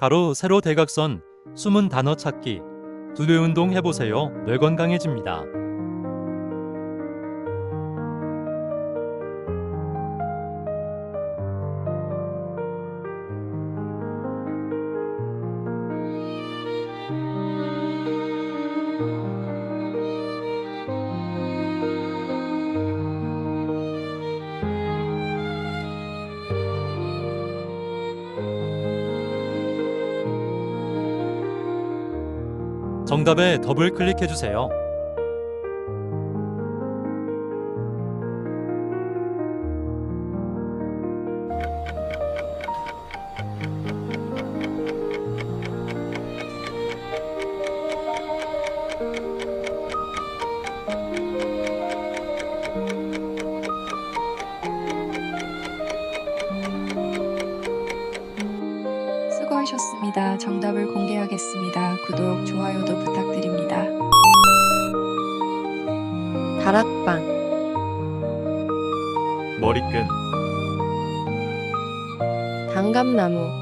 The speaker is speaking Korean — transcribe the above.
가로 세로 대각선 숨은 단어 찾기 두뇌 운동 해보세요. 뇌 건강해집니다. 정답에 더블 클릭해 주세요. 수고하셨습니다. 정답을 공개하겠습니다. 구독, 좋아요도 부탁드립니다. 다락방, 머리끈, 단감나무,